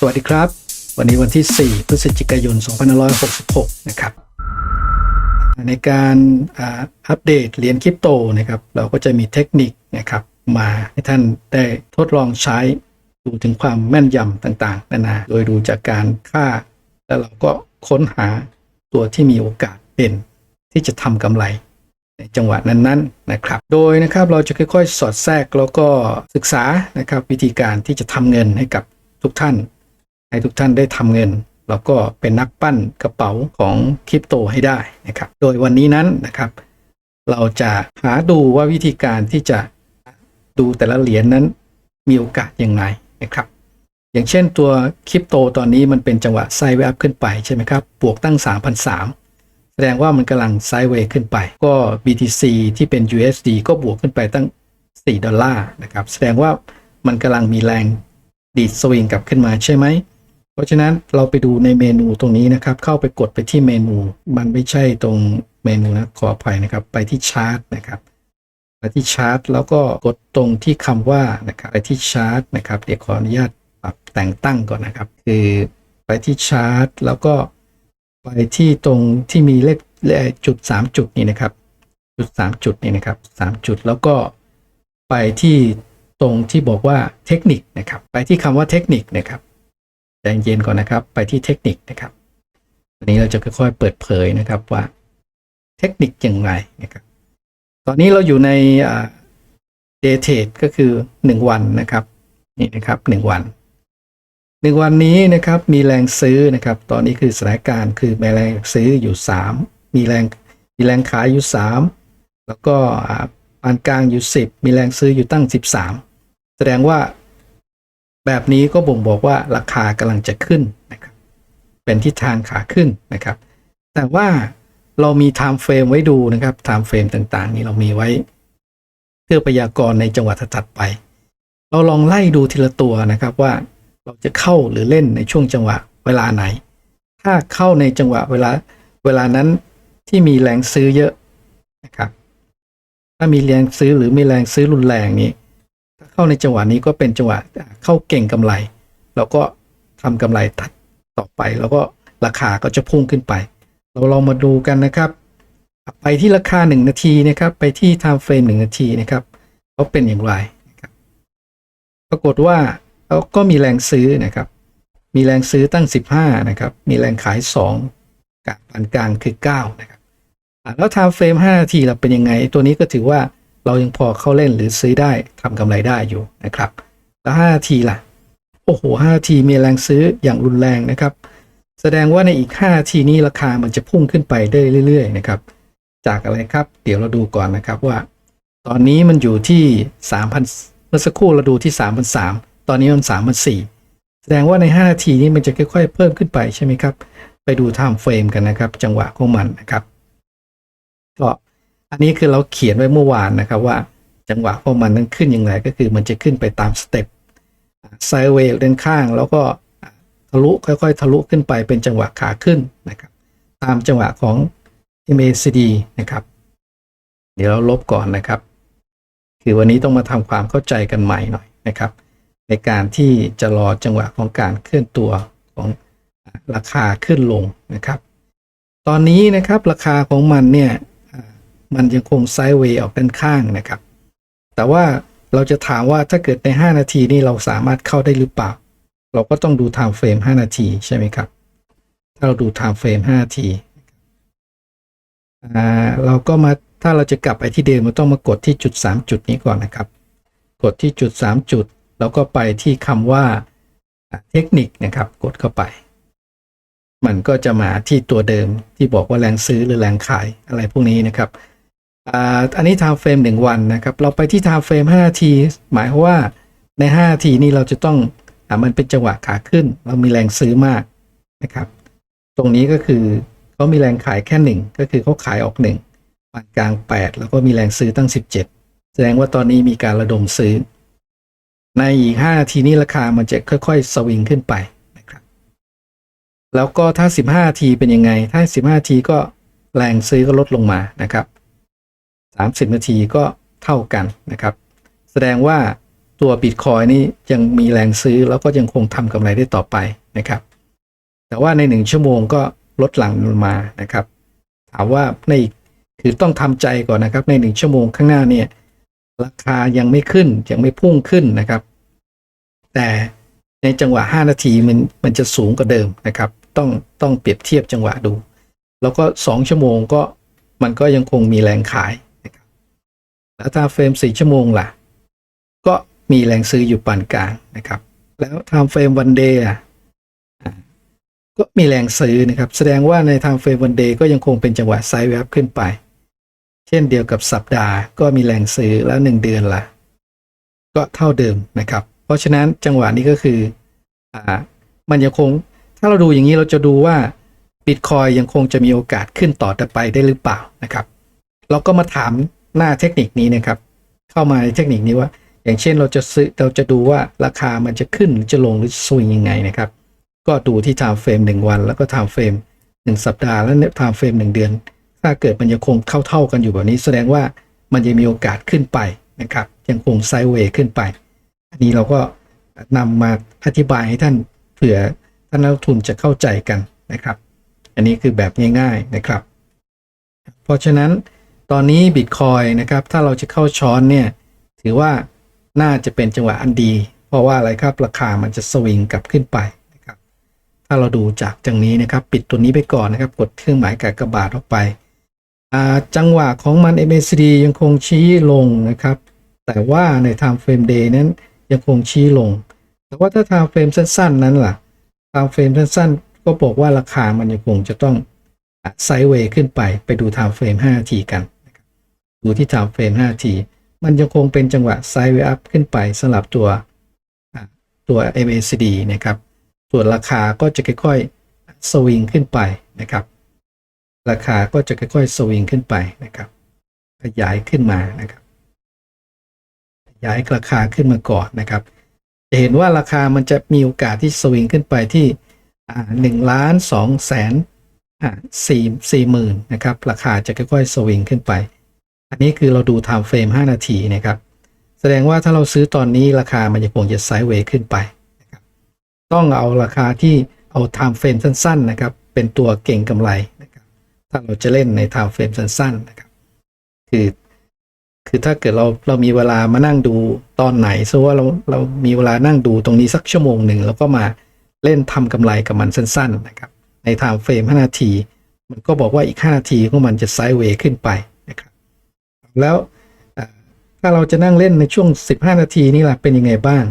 สวัสดีครับ วันนี้วันที่ 4 พฤศจิกายน 2566 นะครับ ในการอัปเดตเหรียญคริปโตนะครับ เราก็จะมีเทคนิคนะครับมาให้ท่านได้ทดลองใช้ดูถึงความแม่นยำต่างๆ นานา โดยดูจากการค่า แล้วเราก็ค้นหาตัวที่มีโอกาสเป็นที่จะทำกำไรในจังหวะนั้นๆนะครับ โดยนะครับเราจะค่อยๆ สอดแทรกแล้วก็ศึกษานะครับวิธีการที่จะทำเงินให้กับทุกท่าน ให้ทุกท่านได้ทำเงิน แล้วก็เป็นนักปั้นกระเป๋าของคริปโตให้ได้นะครับ โดยวันนี้นั้นนะครับ เราจะหาดูว่าวิธีการที่จะดูแต่ละเหรียญนั้นมีโอกาสยังไงนะครับ อย่างเช่นตัวคริปโตตอนนี้มันเป็นจังหวะไซด์เวฟขึ้นไปใช่ไหมครับ บวกตั้ง 3,003แสดงว่ามันกำลังไซด์เวย์ขึ้นไป ก็ BTC ที่เป็น USD ก็บวกขึ้นไปตั้ง 4 ดอลลาร์นะครับ แสดงว่ามันกำลังมีแรงดีดสวิงกลับขึ้นมาใช่ไหม ราะฉะนั้นเราไปดูในเมนูตรงนี้นะครับ เข้าไปกดไปที่เมนู มันไม่ใช่ตรงเมนูนะขออภัยนะครับ ไปที่ชาร์ตนะครับไปที่ชาร์ตแล้วก็กดตรงที่คำว่านะครับไปที่ชาร์ตนะครับเดี๋ยวขออนุญาตปรับแต่งตั้งก่อนนะครับ คือไปที่ชาร์ตแล้วก็ไปที่ตรงที่มีเลขเลขจุดสามจุดนี่นะครับ จุดสามจุดนี่นะครับสามจุดแล้วก็ไปที่ตรงที่บอกว่าเทคนิคนะครับ ไปที่คำว่าเทคนิคนะครับ ใจเย็นก่อนนะครับ ไปที่เทคนิคนะครับวันนี้เราจะค่อยๆเปิดเผยนะครับว่าเทคนิคอย่างไรนะครับ ตอนนี้เราอยู่ในเดย์เทรดก็คือ 1 วันนะครับ นี่นะครับ 1 วัน 1 วันนี้นะครับมีแรงซื้อนะครับ ตอนนี้คือสถานการณ์คือมีแรงซื้ออยู่ 3 มีแรงมีแรงขายอยู่ 3 แล้วก็อ่าปานกลางอยู่ 10 มีแรงซื้ออยู่ตั้ง 13 แสดงว่า แบบนี้ก็บ่งบอกว่าราคากำลังจะขึ้นนะครับ เป็นทิศทางขาขึ้นนะครับ แต่ว่าเรามี time frame ไว้ดูนะครับ time frame ต่างๆ นี่เรามีไว้ เพื่อพยากรณ์ในจังหวะถัดไป เราลองไล่ดูทีละตัวนะครับว่าเราจะเข้าหรือเล่นในช่วงจังหวะเวลาไหน ถ้าเข้าในจังหวะเวลาเวลานั้นที่มีแรงซื้อเยอะนะครับ ถ้ามีแรงซื้อหรือมีแรงซื้อรุนแรงนี้ เข้าในจังหวะนี้ก็เป็นจังหวะเข้าเก่งกำไร เราก็ทำกำไรต่อไป แล้วก็ราคาก็จะพุ่งขึ้นไป เราลองมาดูกันนะครับ ไปที่ราคา 1 นาทีนะครับ ไปที่ time frame 1 นาทีนะครับเขาเป็นอย่างไรนะครับปรากฏว่าเขาก็มีแรงซื้อนะครับ มีแรงซื้อตั้ง 15 นะครับ มีแรงขาย 2กับปานกลางคือ 9 นะครับแล้ว time frame 5 นาทีเราเป็นยังไง ตัวนี้ก็ถือว่า เรายังพอเข้าเล่นหรือซื้อได้ทำกำไรได้อยู่นะครับแล้ว5ทีล่ะ โอ้โห5ทีมีแรงซื้ออย่างรุนแรงนะครับ แสดงว่าในอีก 5 ทีนี้ราคามันจะพุ่งขึ้นไปได้เรื่อย ๆ นะครับ จากอะไรครับ เดี๋ยวเราดูก่อนนะครับว่า ตอนนี้มันอยู่ที่ 3,000เมื่อสักครู่เราดูที่ 3,003ตอนนี้มัน3,004แสดงว่าใน 5 ทีนี้มันจะค่อย ๆ เพิ่มขึ้นไปใช่ไหมครับ ไปดู time frame กันนะครับ จังหวะของมันนะครับก็ อันนี้คือเราเขียนไว้เมื่อวานนะครับว่าจังหวะของมันนั้นขึ้นอย่างไรก็คือมันจะขึ้นไปตามสเต็ปไซเวย์ด้านข้าง แล้วก็ทะลุค่อยๆ ทะลุขึ้นไปเป็นจังหวะขาขึ้นนะครับ ตามจังหวะของ MACD นะครับ เดี๋ยวเราลบก่อนนะครับ คือวันนี้ต้องมาทำความเข้าใจกันใหม่หน่อยนะครับ ในการที่จะรอจังหวะของการเคลื่อนตัวของราคาขึ้นลงนะครับ ตอนนี้นะครับราคาของมันเนี่ย มันยังคงไซด์เวย์ออกด้านข้างนะครับ แต่ว่าเราจะถามว่าถ้าเกิดใน 5 นาทีนี้เราสามารถเข้าได้หรือเปล่า เราก็ต้องดู time frame 5 นาทีใช่ไหมครับ ถ้าเราดู time frame 5 นาทีเราก็มาถ้าเราจะกลับไปที่เดิมเราต้องมากดที่จุด 3 จุดนี้ก่อนนะครับ กดที่จุด 3 จุด แล้วก็ไปที่คำว่าเทคนิคนะครับ กดเข้าไป มันก็จะมาที่ตัวเดิมที่บอกว่าแรงซื้อหรือแรงขายอะไรพวกนี้นะครับ อันนี้ time frame 1 วันนะครับ เราไปที่ time frame 5นาที หมายความว่าใน5นาทีนี้เราจะต้องอมันเป็นจังหวะขาขึ้น เรามีแรงซื้อมากนะครับ ตรงนี้ก็คือเขามีแรงขายแค่หนึ่งก็คือเขาขายออกหนึ่งปานกลาง 8 แล้วก็มีแรงซื้อตั้ง 17 แสดงว่าตอนนี้มีการระดมซื้อ ในอีก5นาทีนี้ราคามันจะค่อยๆ สวิงขึ้นไปนะครับ แล้วก็ถ้า 15นาทีเป็นยังไง ถ้า 15นาทีก็แรงซื้อก็ลดลงมานะครับ 30 นาทีก็เท่ากันนะครับ แสดงว่าตัวบิตคอยนี่ยังมีแรงซื้อแล้วก็ยังคงทำกำไรได้ต่อไปนะครับ แต่ว่าในหนึ่งชั่วโมงก็ลดหลังลงมานะครับ ถามว่าในคือต้องทำใจก่อนนะครับ ในหนึ่งชั่วโมงข้างหน้าเนี่ยราคายังไม่ขึ้นยังไม่พุ่งขึ้นนะครับ แต่ในจังหวะ 5 นาทีมันมันจะสูงกว่าเดิมนะครับ ต้องต้องเปรียบเทียบจังหวะดู แล้วก็ 2 ชั่วโมงก็มันก็ยังคงมีแรงขาย แล้วถ้าเฟรม 4 ชั่วโมงล่ะ ก็มีแรงซื้ออยู่ปานกลางนะครับ แล้วทม์เฟรมวันเดย์อะก็มีแรงซื้อนะครับ แสดงว่าในทม์เฟรมวันเดย์ก็ยังคงเป็นจังหวะไซด์เวฟขึ้นไป เช่นเดียวกับสัปดาห์ก็มีแรงซื้อแล้วหนึ่งเดือนล่ะ ก็เท่าเดิมนะครับ เพราะฉะนั้นจังหวะนี้ก็คืออมันยังคงถ้าเราดูอย่างนี้เราจะดูว่าบิตคอยยังคงจะมีโอกาสขึ้นต่อแต่ไปได้หรือเปล่านะครับ เราก็มาถาม หน้าเทคนิคนี้นะครับ เข้ามาในเทคนิคนี้ว่า อย่างเช่นเราจะซื้อเราจะดูว่าราคามันจะขึ้นหรือจะลงหรือสวิงยังไงนะครับ ก็ดูที่ time frame 1 วัน แล้วก็ time frame 1 สัปดาห์และ time frame 1 เดือน ถ้าเกิดมันยังคงเท่าเท่าๆกันอยู่แบบนี้ แสดงว่ามันยังมีโอกาสขึ้นไปนะครับ ยังคงไซด์เวย์ขึ้นไป อันนี้เราก็นำมาอธิบายให้ท่านเผื่อท่านนักทุนจะเข้าใจกันนะครับ อันนี้คือแบบง่าย ๆนะครับ เพราะฉะนั้น ตอนนี้บิตคอยนะครับ ถ้าเราจะเข้าช้อนเนี่ย ถือว่าน่าจะเป็นจังหวะอันดี เพราะว่าอะไรครับ ราคามันจะสวิงกลับขึ้นไปนะครับ ถ้าเราดูจากจังนี้นะครับ ปิดตัวนี้ไปก่อนนะครับ กดเครื่องหมายกากบาทออกไป จังหวะของมัน MACD ยังคงชี้ลงนะครับ แต่ว่าใน time frame day นั้นยังคงชี้ลง แต่ว่าถ้า time frame สั้น ๆ นั้นล่ะ time frame สั้นๆ ก็บอกว่าราคามันยังคงจะต้องไซด์เวย์ขึ้นไป ไปดู time frame 5นาทีกัน นะครับดูที่ time frame 5นาทีมันยังคงเป็นจังหวะไซด์เวย์อัพขึ้นไปสำหรับตัวอะตัว MACD นะครับ ส่วนราคาก็จะค่อยๆสวิงขึ้นไปนะครับ ราคาก็จะค่อยๆสวิงขึ้นไปนะครับ ขยายขึ้นมานะครับ ขยายราคาขึ้นมาก่อนนะครับ จะเห็นว่าราคามันจะมีโอกาสที่สวิงขึ้นไปที่หนึ่งล้านสองแสนสี่สี่หมื่นนะครับ ราคาจะค่อยๆสวิงขึ้นไป อันนี้คือเราดู time frame 5 นาทีนะครับ แสดงว่าถ้าเราซื้อตอนนี้ราคามันจะคงจะไซด์เวย์ขึ้นไปนะครับต้องเอาราคาที่เอา time frame สั้น ๆ นะครับ เป็นตัวเก่งกำไรนะครับ ถ้าเราจะเล่นใน time frame สั้น ๆ นะครับ คือ คือถ้าเกิดเราเรามีเวลามานั่งดูตอนไหนซะว่าเราเรามีเวลานั่งดูตรงนี้สักชั่วโมงหนึ่งแล้วก็มาเล่นทำกำไรกับมันสั้น ๆ นะครับ ใน time frame 5 นาที มันก็บอกว่าอีก 5 นาทีของมันจะไซด์เวย์ขึ้นไป แล้วถ้าเราจะนั่งเล่นในช่วง 15 นาทีนี่ล่ะเป็นยังไงบ้าง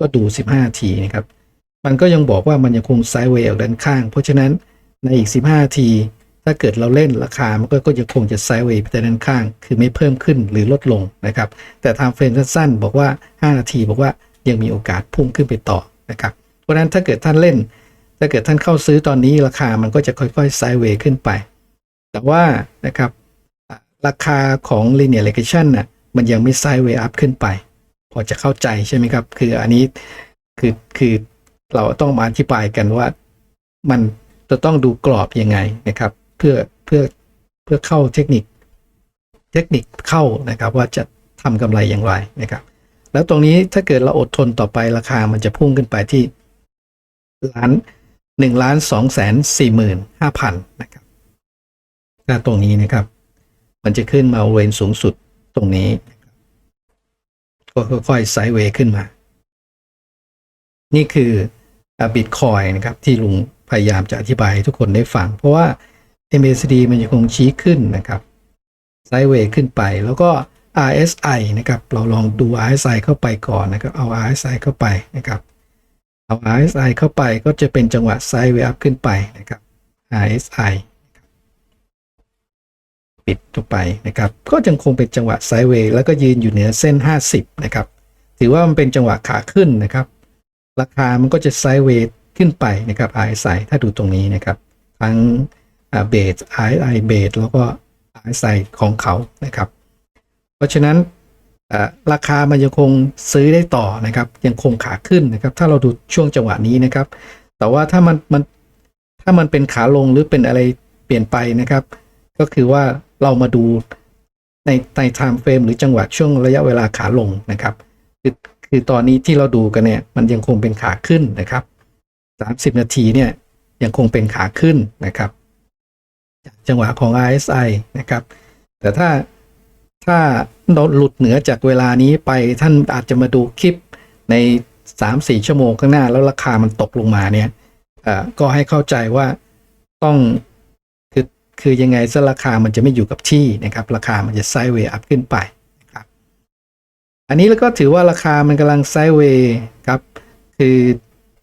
ก็ดู 15 นาทีนะครับ มันก็ยังบอกว่ามันยังคงไซด์เวย์ออกด้านข้าง เพราะฉะนั้นในอีก 15 นาที ถ้าเกิดเราเล่นราคา มันก็ยังคงจะไซด์เวย์ไปแต่ด้านข้าง คือไม่เพิ่มขึ้นหรือลดลงนะครับ แต่ทางเฟรมสั้นๆ บอกว่า 5 นาทีบอกว่ายังมีโอกาสพุ่งขึ้นไปต่อนะครับ เพราะฉะนั้นถ้าเกิดท่านเล่น ถ้าเกิดท่านเข้าซื้อตอนนี้ราคามันก็จะค่อยๆไซด์เวย์ขึ้นไป แต่ว่านะครับ ราคาของ linear regression น่ะมันยังไม่ไซด์เวย์อัพขึ้นไป พอจะเข้าใจใช่ไหมครับ คืออันนี้คือคือเราต้องมาอธิบายกันว่ามันจะต้องดูกรอบยังไงนะครับ เพื่อเพื่อเพื่อเข้าเทคนิคเทคนิคเข้านะครับ ว่าจะทำกำไรอย่างไรนะครับ แล้วตรงนี้ถ้าเกิดเราอดทนต่อไปราคามันจะพุ่งขึ้นไปที่ล้านหนึ่งล้านสองแสนสี่หมื่นห้าพันนะครับถ้าตรงนี้นะครับ มันจะขึ้นมาบริเวณสูงสุดตรงนี้ครับก็ค่อยๆไซด์เวย์ขึ้นมา นี่คือบิตคอยนะครับ ที่ลุงพยายามจะอธิบายให้ทุกคนได้ฟัง เพราะว่า MACD มันยังคงชี้ขึ้นนะครับไซด์เวย์ขึ้นไปแล้วก็ RSI นะครับ เราลองดู RSI เข้าไปก่อนนะครับ เอา RSI เข้าไปนะครับ เอา RSI เข้าไปก็จะเป็นจังหวะไซด์เวย์อัพขึ้นไปนะครับ RSI ปิดลงไปนะครับก็ยังคงเป็นจังหวะไซด์เวย์แล้วก็ยืนอยู่เหนือเส้น 50 นะครับ ถือว่ามันเป็นจังหวะขาขึ้นนะครับ ราคามันก็จะไซด์เวย์ขึ้นไปนะครับ RSI ถ้าดูตรงนี้นะครับ ทั้งเบส RSI เบสแล้วก็ RSI ของเขานะครับ เพราะฉะนั้นราคามันยังคงซื้อได้ต่อนะครับ ยังคงขาขึ้นนะครับ ถ้าเราดูช่วงจังหวะนี้นะครับ แต่ว่าถ้ามันมันถ้ามันเป็นขาลงหรือเป็นอะไรเปลี่ยนไปนะครับ ก็คือว่าเรามาดูในใน time frame หรือจังหวะช่วงระยะเวลาขาลงนะครับ คือคือตอนนี้ที่เราดูกันเนี่ยมันยังคงเป็นขาขึ้นนะครับ 30 นาทีเนี่ยยังคงเป็นขาขึ้นนะครับจังหวะของ RSI นะครับ แต่ถ้าถ้าเราหลุดเหนือจากเวลานี้ไปท่านอาจจะมาดูคลิปใน 3-4 ชั่วโมงข้างหน้า แล้วราคามันตกลงมาเนี่ยอ่อก็ให้เข้าใจว่าต้อง คือยังไงซะราคามันจะไม่อยู่กับที่นะครับ ราคามันจะไซด์เวย์อัพขึ้นไปนะครับ อันนี้แล้วก็ถือว่าราคามันกำลังไซด์เวย์ครับคือ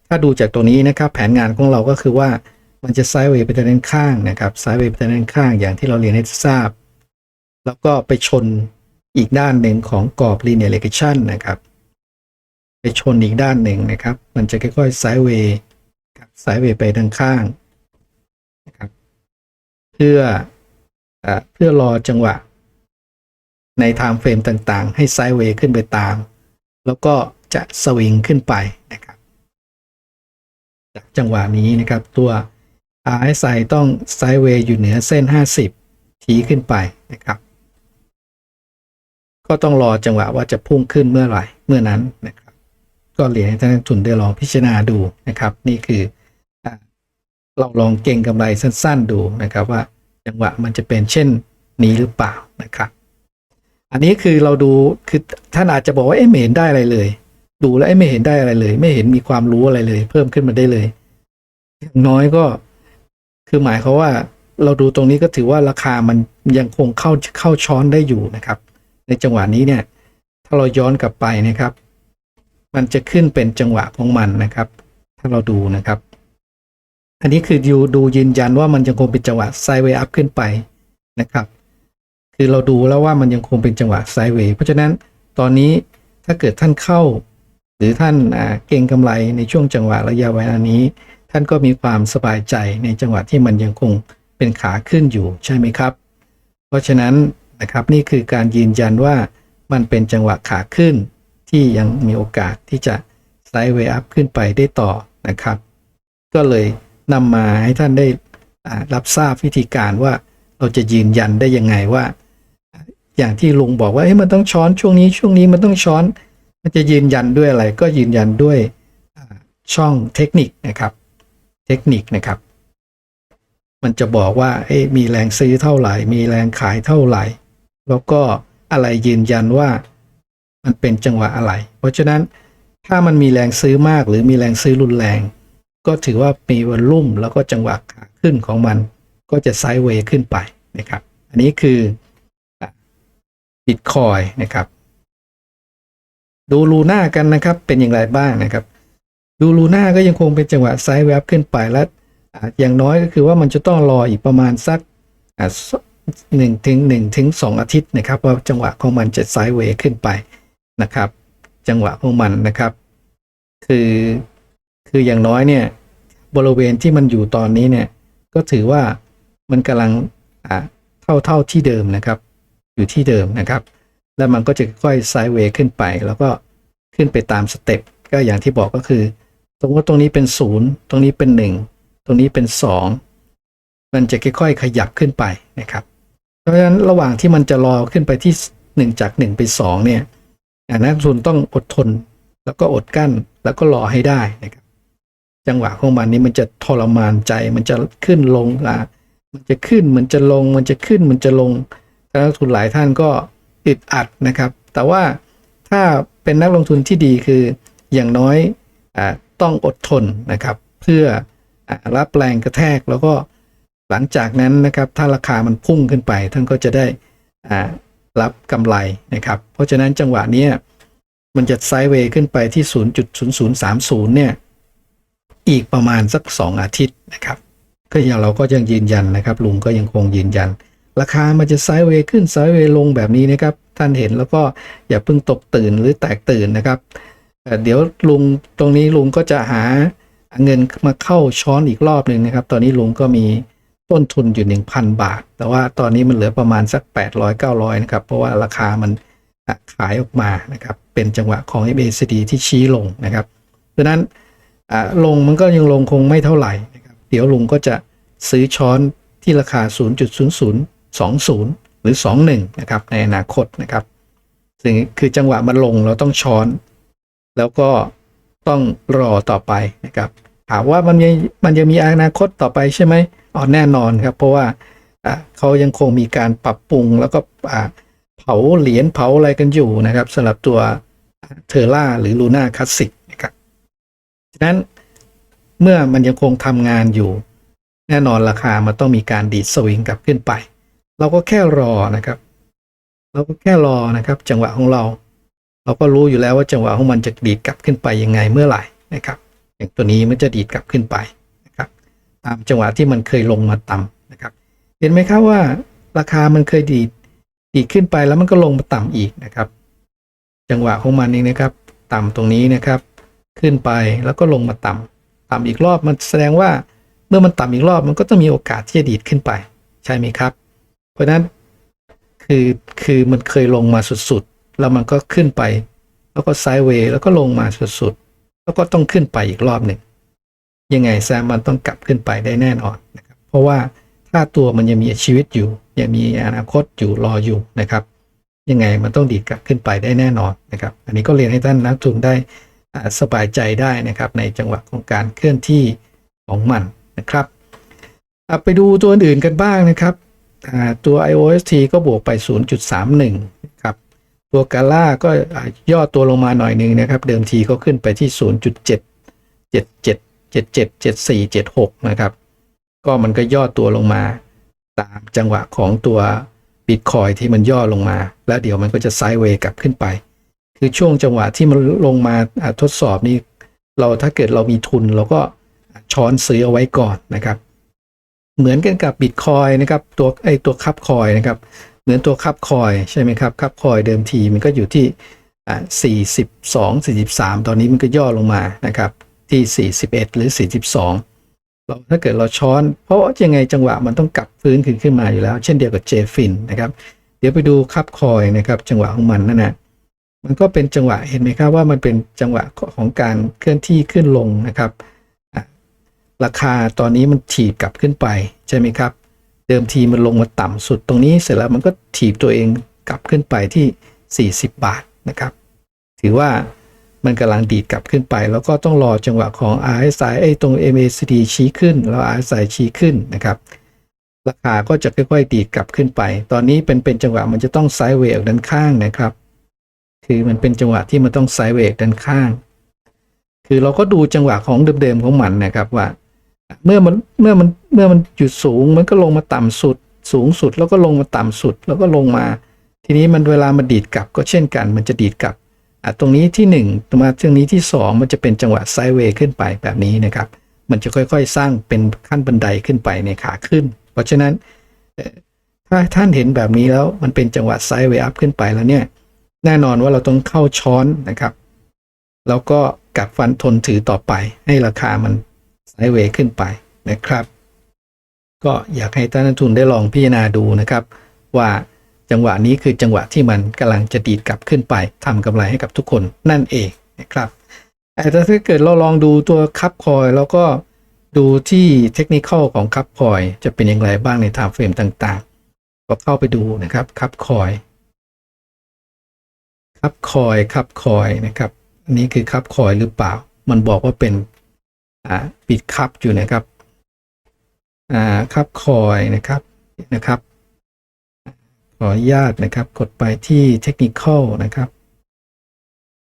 ถ้าดูจากตัวนี้นะครับ แผนงานของเราก็คือว่ามันจะไซด์เวย์ไปทางด้านข้างนะครับไซด์เวย์ไปทางด้านข้างอย่างที่เราเรียนให้ทราบ แล้วก็ไปชนอีกด้านหนึ่งของกรอบ linear regression นะครับไปชนอีกด้านหนึ่งนะครับ มันจะค่อยๆไซด์เวย์ครับไซด์เวย์ไปทางข้างนะครับ เพื่อเอเพื่อรอจังหวะ ในไทม์เฟรมต่างๆ ให้ไซด์เวย์ขึ้นไปตาม แล้วก็จะสวิงขึ้นไปนะครับจากจังหวะนี้นะครับตัว RSI ต้องไซด์เวย์อยู่เหนือเส้น 50ทีขึ้นไปนะครับ ก็ต้องรอจังหวะว่าจะพุ่งขึ้นเมื่อไหร่เมื่อนั้นนะครับ ก็เรียนให้ท่านนักลงทุนได้ลองพิจารณาดูนะครับ นี่คือ เราลองเก่งกำไรสั้นๆดูนะครับว่าจังหวะมันจะเป็นเช่นนี้หรือเปล่านะครับ อันนี้คือเราดูคือท่านอาจจะบอกว่าเอ๊ะไม่เห็นได้อะไรเลย ดูแล้วเอ๊ะไม่เห็นได้อะไรเลย ไม่เห็นมีความรู้อะไรเลย เพิ่มขึ้นมาได้เลยอย่างน้อยก็ คือหมายเขาว่า เราดูตรงนี้ก็ถือว่าราคามันยังคงเข้าเข้าช้อนได้อยู่นะครับ ในจังหวะนี้เนี่ย ถ้าเราย้อนกลับไปนะครับ มันจะขึ้นเป็นจังหวะของมันนะครับ ถ้าเราดูนะครับ อันนี้คือดูดูยืนยันว่ามันยังคงเป็นจังหวะไซเวย์อัพขึ้นไปนะครับ คือเราดูแล้วว่ามันยังคงเป็นจังหวะไซเวย์เพราะฉะนั้นตอนนี้ถ้าเกิดท่านเข้า หรือท่านเก่งกำไรในช่วงจังหวะระยะเวลานี้ ท่านก็มีความสบายใจในจังหวะที่มันยังคงเป็นขาขึ้นอยู่ใช่ไหมครับ เพราะฉะนั้นนะครับนี่คือการยืนยันว่ามันเป็นจังหวะขาขึ้นที่ยังมีโอกาสที่จะไซด์เวย์อัพขึ้นไปได้ต่อนะครับ ก็เลย นำมาให้ท่านได้รับทราบวิธีการว่าเราจะยืนยันได้ยังไงว่า อย่างที่ลุงบอกว่าเฮ้มันต้องช้อนช่วงนี้ช่วงนี้มันต้องช้อน มันจะยืนยันด้วยอะไร ก็ยืนยันด้วยช่องเทคนิคนะครับ เทคนิคนะครับ มันจะบอกว่าเอ๊ะมีแรงซื้อเท่าไหร่ มีแรงขายเท่าไหร่ แล้วก็อะไรยืนยันว่ามันเป็นจังหวะอะไร เพราะฉะนั้นถ้ามันมีแรงซื้อมากหรือมีแรงซื้อรุนแรง ก็ถือว่ามีวอลลุ่มแล้วก็จังหวะขาขึ้นของมันก็จะไซด์เวย์ขึ้นไปนะครับ อันนี้คือบิตคอยนะครับ ดูลูน่ากันนะครับ เป็นอย่างไรบ้างนะครับ ดูลูน่าก็ยังคงเป็นจังหวะไซด์เวย์อัพขึ้นไปและอย่างน้อยก็คือว่ามันจะต้องรออีกประมาณสักหนึ่งถึงหนึ่งถึงสองอาทิตย์นะครับว่าจังหวะของมันจะไซด์เวย์ขึ้นไปนะครับ จังหวะของมันนะครับ คือ คืออย่างน้อยเนี่ย บริเวณที่มันอยู่ตอนนี้เนี่ย ก็ถือว่ามันกำลังเท่าเท่าที่เดิมนะครับ อยู่ที่เดิมนะครับ แล้วมันก็จะค่อยไซด์เวย์ขึ้นไป แล้วก็ขึ้นไปตามสเต็ปก็อย่างที่บอกก็คือ สมมติตรงนี้เป็นศูนย์ตรงนี้เป็นหนึ่งตรงนี้เป็นสองมันจะค่อยๆขยับขึ้นไปนะครับ เพราะฉะนั้นระหว่างที่มันจะรอขึ้นไปที่หนึ่งจากหนึ่งไปสองเนี่ยนักลงทุนต้องอดทน แล้วก็อดกั้นแล้วก็รอให้ได้นะครับ จังหวะของมันนี้มันจะทรมานใจ มันจะขึ้นลงอะมันจะขึ้นมันจะลง มันจะขึ้นมันจะลงนักลงทุนหลายท่านก็อึดอัดนะครับ แต่ว่าถ้าเป็นนักลงทุนที่ดีคืออย่างน้อยอาต้องอดทนนะครับ เพื่ออรับแรงกระแทกแล้วก็หลังจากนั้นนะครับ ถ้าราคามันพุ่งขึ้นไป ท่านก็จะได้รับกำไรนะครับ เพราะฉะนั้นจังหวะนี้มันจะไซด์เวย์ขึ้นไปที่ 0.0030 เนี่ย อีกประมาณสัก 2 อาทิตย์นะครับก็อย่างเราก็ยังยืนยันนะครับ ลุงก็ยังคงยืนยัน ราคามันจะไซด์เวย์ขึ้นไซด์เวย์ลงแบบนี้นะครับ ท่านเห็นแล้วก็อย่าเพิ่งตกตื่นหรือแตกตื่นนะครับเดี๋ยวลุงตรงนี้ลุงก็จะหาเงินมาเข้าช้อนอีกรอบหนึ่งนะครับ ตอนนี้ลุงก็มีต้นทุนอยู่ 1,000 บาท แต่ว่าตอนนี้มันเหลือประมาณสัก 800 900 นะครับ เพราะว่าราคามันขายออกมานะครับ เป็นจังหวะของ MACD ที่ชี้ลงนะครับ เพราะนั้น ลงมันก็ยังลงคงไม่เท่าไหร่นะครับเดี๋ยวลุงก็จะซื้อช้อนที่ราคา 0.0020 หรือ 21 นะครับ ในอนาคตนะครับซึ่งคือจังหวะมันลงเราต้องช้อน แล้วก็ต้องรอต่อไปนะครับถามว่ามันยังมันยังมีอนาคตต่อไปใช่ไหมอ๋อแน่นอนครับ เพราะว่าอ่าเขายังคงมีการปรับปรุงแล้วก็เผาเหรียญเผาอะไรกันอยู่นะครับสำหรับตัวเทอร่าหรือลูน่าคลาสสิก ฉะนั้นเมื่อมันยังคงทำงานอยู่ แน่นอนราคามันต้องมีการดีดสวิงกลับขึ้นไป เราก็แค่รอนะครับ เราก็แค่รอนะครับ จังหวะของเรา เราก็รู้อยู่แล้วว่าจังหวะของมันจะดีดกลับขึ้นไปยังไงเมื่อไหร่นะครับ อย่างตัวนี้มันจะดีดกลับขึ้นไปนะครับ ตามจังหวะที่มันเคยลงมาต่ำนะครับ เห็นไหมครับว่า ราคามันเคยดีดดีดขึ้นไปแล้วมันก็ลงมาต่ำอีกนะครับ จังหวะของมันนี่นะครับ ต่ำตรงนี้นะครับ ขึ้นไปแล้วก็ลงมาต่ำต่ำอีกรอบมันแสดงว่าเมื่อมันต่ำอีกรอบมันก็ต้องมีโอกาสที่จะดีดขึ้นไป ใช่ไหมครับ เพราะฉะนั้นคือคือมันเคยลงมาสุดๆ แล้วมันก็ขึ้นไป แล้วก็ไซด์เวย์แล้วก็ลงมาสุดๆ แล้วก็ต้องขึ้นไปอีกรอบหนึ่งยังไงแซมมันต้องกลับขึ้นไปได้แน่นอนนะครับเพราะว่าถ้าตัวมันยังมีชีวิตอยู่ ยังมีอนาคตอยู่รออยู่นะครับ ยังไงมันต้องดีดกลับขึ้นไปได้แน่นอนนะครับ อันนี้ก็เรียนให้ท่านนักทุนได้ สบายใจได้นะครับในจังหวะของการเคลื่อนที่ของมันนะครับไปดูตัวอื่นกันบ้างนะครับตัว IOST ก็บวกไป 0.31ครับตัวกาล่าก็ย่อตัวลงมาหน่อยหนึ่งนะครับ เดิมทีก็ขึ้นไปที่ 0.7 77 77 74 76 นะครับ ก็มันก็ย่อตัวลงมา ตามจังหวะของตัวบิตคอยที่มันย่อลงมา แล้วเดี๋ยวมันก็จะไซด์เวย์กลับขึ้นไป คือช่วงจังหวะที่มันลงมาทดสอบนี้เราถ้าเกิดเรามีทุนเราก็ช้อนซื้อเอาไว้ก่อนนะครับ เหมือนกันกับบิตคอยนะครับตัวไอตัวคับคอยนะครับ เหมือนตัวคับคอยใช่ไหมครับคับคอยเดิมทีมันก็อยู่ที่อ่า42 43ตอนนี้มันก็ย่อลงมานะครับ ที่41หรือ42เราถ้าเกิดเราช้อน เพราะยังไงจังหวะมันต้องกลับฟื้นขึ้นขึ้นมาอยู่แล้ว เช่นเดียวกับเจฟินนะครับ เดี๋ยวไปดูคับคอยนะครับ จังหวะของมันนั่นนะ มันก็เป็นจังหวะเห็นไหมครับว่ามันเป็นจังหวะของการเคลื่อนที่ขึ้นลงนะครับ ราคาตอนนี้มันถีบกลับขึ้นไปใช่ไหมครับ เดิมทีมันลงมาต่ำสุดตรงนี้เสร็จแล้วมันก็ถีบตัวเองกลับขึ้นไปที่ 40 บาทนะครับ ถือว่ามันกำลังดีดกลับขึ้นไป แล้วก็ต้องรอจังหวะของ RSI ไอ้ตรง MACD ชี้ขึ้น แล้ว RSI ชี้ขึ้นนะครับ ราคาก็จะค่อยๆ ดีดกลับขึ้นไป ตอนนี้เป็นเป็นจังหวะมันจะต้องไซด์เวย์ออกด้านข้างนะครับ คือมันเป็นจังหวะที่มันต้องไซด์เวกด้านข้าง คือเราก็ดูจังหวะของเดิมๆของมันนะครับว่า เมื่อมันเมื่อมันเมื่อมันหยุดสูงมันก็ลงมาต่ำสุด สูงสุดแล้วก็ลงมาต่ำสุดแล้วก็ลงมา ทีนี้มันเวลามันดีดกลับก็เช่นกัน มันจะดีดกลับตรงนี้ที่หนึ่งมาตรงนี้ที่สองมันจะเป็นจังหวะไซด์เวย์ขึ้นไปแบบนี้นะครับ มันจะค่อยๆ สร้างเป็นขั้นบันไดขึ้นไปในขาขึ้น เพราะฉะนั้นถ้าท่านเห็นแบบนี้แล้วมันเป็นจังหวะไซด์เวย์อัพขึ้นไปแล้วเนี่ย แน่นอนว่าเราต้องเข้าช้อนนะครับ แล้วก็กัดฟันทนถือต่อไป ให้ราคามันไซด์เวย์ขึ้นไปนะครับ ก็อยากให้ท่านนักลงทุนได้ลองพิจารณาดูนะครับ ว่าจังหวะนี้คือจังหวะที่มันกำลังจะดีดกลับขึ้นไปทำกำไรให้กับทุกคนนั่นเองนะครับแต่ถ้าเกิดเราลองดูตัวคับคอยแล้วก็ดูที่เทคนิคของคับคอยจะเป็นอย่างไรบ้างในไทม์เฟรมต่างๆก็เข้าไปดูนะครับคับคอย คับคอยคับคอยนะครับอันนี้คือคับคอยหรือเปล่า มันบอกว่าเป็นอ่าปิดคับอยู่นะครับอ่าคับคอยนะครับนะครับ ขออนุญาตนะครับกดไปที่เทคนิคนะครับ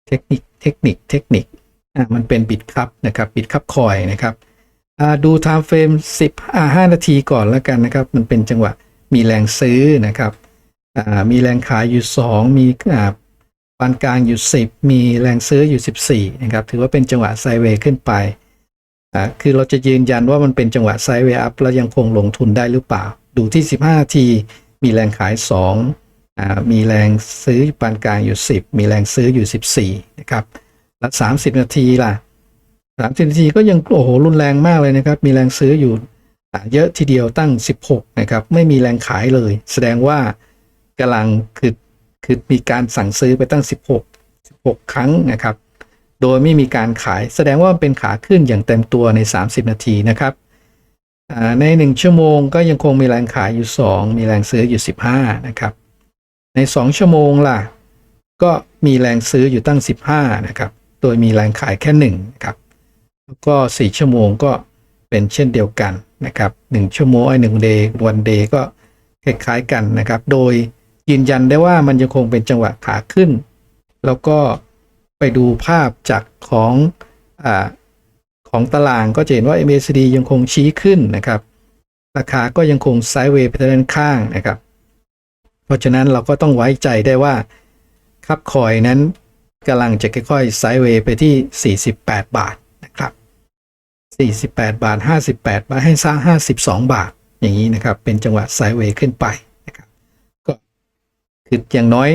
เทคนิคเทคนิคเทคนิคอ่ามันเป็นบิตคับนะครับบิตคับคอยนะครับอ่าดู time frame 10อ่า5นาทีก่อนแล้วกันนะครับ มันเป็นจังหวะมีแรงซื้อนะครับอ่ามีแรงขายอยู่ 2 มีอ่า ปานกลางอยู่ 10 มีแรงซื้ออยู่ 14 นะครับ ถือว่าเป็นจังหวะไซเวย์ขึ้นไปอ่าคือเราจะยืนยันว่ามันเป็นจังหวะไซเวย์อัพแล้วยังคงลงทุนได้หรือเปล่า ดูที่ 15 ที มีแรงขาย 2อ่ามีแรงซื้อปานกลางอยู่ 10 มีแรงซื้ออยู่ 14 นะครับ แล้ว 30 นาทีล่ะ 30 นาทีก็ยังโอ้โหรุนแรงมากเลยนะครับ มีแรงซื้ออยู่เยอะทีเดียวตั้ง 16 นะครับ ไม่มีแรงขายเลย แสดงว่ากำลังคือ คือมีการสั่งซื้อไปตั้ง 16 16 ครั้งนะครับ โดยไม่มีการขายแสดงว่าเป็นขาขึ้นอย่างเต็มตัวใน 30 นาทีนะครับใน 1 ชั่วโมงก็ยังคงมีแรงขายอยู่ 2 มีแรงซื้ออยู่ 15 นะครับ ใน 2 ชั่วโมงล่ะ ก็มีแรงซื้ออยู่ตั้ง 15 นะครับ โดยมีแรงขายแค่หนึ่งนะครับ แล้วก็ 4 ชั่วโมงก็เป็นเช่นเดียวกันนะครับ 1 ชั่วโมงไอ้หนึ่งเดย์วันเดย์ก็คล้ายๆกันนะครับ โดย ยืนยันได้ว่ามันยังคงเป็นจังหวะขาขึ้น แล้วก็ไปดูภาพจากของอของตารางก็จะเห็นว่า MACD ยังคงชี้ขึ้นนะครับ ราคาก็ยังคงไซด์เวย์ไปด้านข้างนะครับ เพราะฉะนั้นเราก็ต้องไว้ใจได้ว่าคับคอยนั้นกำลังจะค่อยๆไซด์เวย์ไปที่ 48 บาทนะครับ 48 บาท 58 บาทให้สร้าง52 บาท อย่างนี้นะครับ เป็นจังหวะไซด์เวย์ขึ้นไป คืออย่างน้อย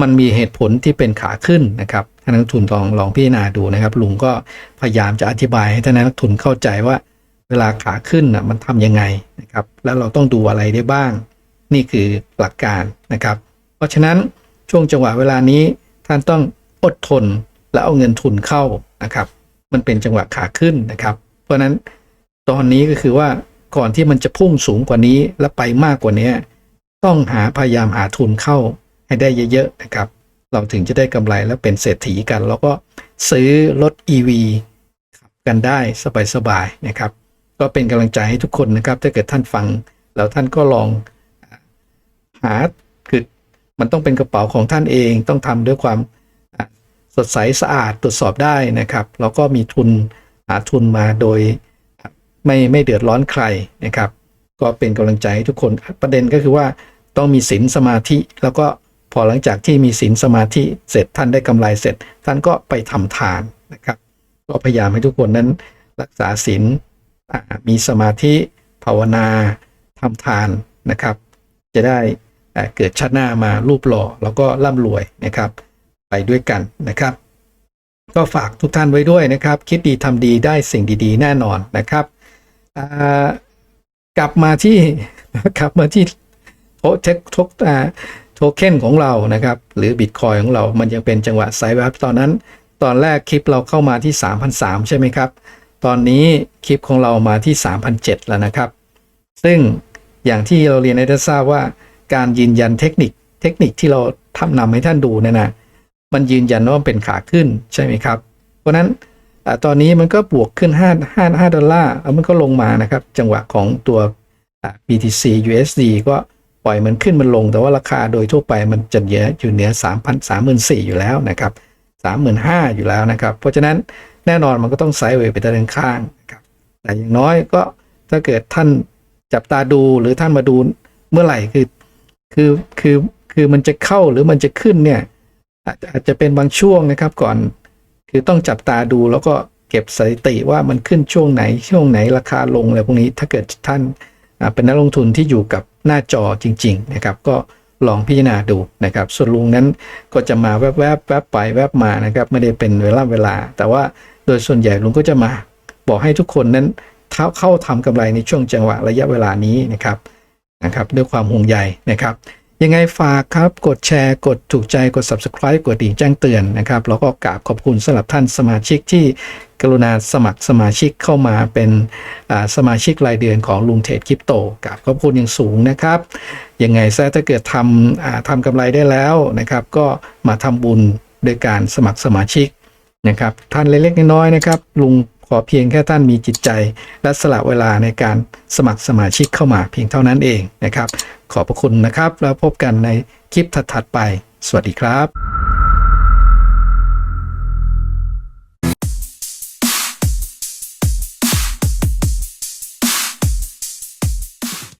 มันมีเหตุผลที่เป็นขาขึ้นนะครับท่านนักทุนลองลองพิจารณาดูนะครับ ลุงก็พยายามจะอธิบายให้ท่านนักทุนเข้าใจว่า เวลาขาขึ้นนะมันทำยังไงนะครับ แล้วเราต้องดูอะไรได้บ้าง นี่คือหลักการนะครับ เพราะฉะนั้นช่วงจังหวะเวลานี้ท่านต้องอดทนและเอาเงินทุนเข้านะครับ มันเป็นจังหวะขาขึ้นนะครับ เพราะฉะนั้นตอนนี้ก็คือว่าก่อนที่มันจะพุ่งสูงกว่านี้และไปมากกว่านี้ ต้องหาพยายามหาทุนเข้าให้ได้เยอะๆนะครับ เราถึงจะได้กำไรและเป็นเศรษฐีกัน แล้วก็ซื้อรถ EV ขับกันได้สบายๆนะครับ ก็เป็นกำลังใจให้ทุกคนนะครับ ถ้าเกิดท่านฟัง แล้วท่านก็ลองหาคือมันต้องเป็นกระเป๋าของท่านเองต้องทำด้วยความสดใสสะอาดตรวจสอบได้นะครับ แล้วก็มีทุนหาทุนมาโดยไม่ไม่เดือดร้อนใครนะครับ ก็เป็นกำลังใจให้ทุกคนประเด็นก็คือว่าต้องมีศีลสมาธิ แล้วก็พอหลังจากที่มีศีลสมาธิเสร็จท่านได้กำไรเสร็จ ท่านก็ไปทำทานนะครับ ก็พยายามให้ทุกคนนั้นรักษาศีลมีสมาธิภาวนาทำทานนะครับ จะได้เอ่อเกิดชาติหน้ามารูปหล่อแล้วก็ร่ำรวยนะครับ ไปด้วยกันนะครับ ก็ฝากทุกท่านไว้ด้วยนะครับ คิดดีทำดีได้สิ่งดีๆ แน่นอนนะครับอ่า กลับมาที่กลับมาที่โทเทคทกโทเค็นของเรานะครับ หรือบิตคอยของเรา มันยังเป็นจังหวะไซด์เวฟตอนนั้น ตอนแรกคลิปเราเข้ามาที่ 3,003 ใช่ไหมครับ ตอนนี้คลิปของเรามาที่ 3,007 แล้วนะครับ ซึ่งอย่างที่เราเรียนให้ท่านทราบว่าการยืนยันเทคนิคเทคนิคที่เราทำนำให้ท่านดูเนี่ยนะมันยืนยันว่าเป็นขาขึ้นใช่ไหมครับ เพราะฉะนั้น ตอนนี้มันก็บวกขึ้น5 5 5ดอลลาร์แล้วมันก็ลงมานะครับ จังหวะของตัว BTC USD ก็ปล่อยมันขึ้นมันลง แต่ว่าราคาโดยทั่วไปมันจะเยอะอยู่เหนือ3,000 34,000อยู่แล้วนะครับ35,000อยู่แล้วนะครับ เพราะฉะนั้นแน่นอนมันก็ต้องไซด์เวย์ไปด้านข้างนะครับแต่อย่างน้อยก็ถ้าเกิดท่านจับตาดูหรือท่านมาดูเมื่อไหร่คือคือคือคือมันจะเข้าหรือมันจะขึ้นเนี่ยอาจจะเป็นบางช่วงนะครับก่อน คือต้องจับตาดูแล้วก็เก็บสถิติว่ามันขึ้นช่วงไหนช่วงไหนราคาลงอะไรพวกนี้ถ้าเกิดท่านเป็นนักลงทุนที่อยู่กับหน้าจอจริง ๆ นะครับ ก็ลองพิจารณาดูนะครับ ส่วนลุงนั้นก็จะมาแวบๆแวบไปแวบมานะครับ ไม่ได้เป็นเวลาเวลา แต่ว่าโดยส่วนใหญ่ลุงก็จะมาบอกให้ทุกคนนั้นเข้าเข้าทำกำไรในช่วงจังหวะระยะเวลานี้นะครับนะครับ ด้วยความห่วงใยนะครับ ยังไงฝากครับ กดแชร์ กดถูกใจ กด subscribe กดดิ่งแจ้งเตือนนะครับ แล้วก็กราบขอบคุณสำหรับท่านสมาชิกที่กรุณาสมัครสมาชิกเข้ามาเป็นสมาชิกรายเดือนของลุงเทดคริปโตกราบขอบคุณอย่างสูงนะครับ ยังไงซะถ้าเกิดทำทำกำไรได้แล้วนะครับ ก็มาทำบุญโดยการสมัครสมาชิกนะครับ ท่านเล็กๆน้อยๆนะครับ ลุงขอเพียงแค่ท่านมีจิตใจ และสละเวลาในการสมัครสมาชิกเข้ามาเพียงเท่านั้นเองนะครับ ขอบพระคุณนะครับ แล้วพบกันในคลิปถัดๆไป สวัสดีครับ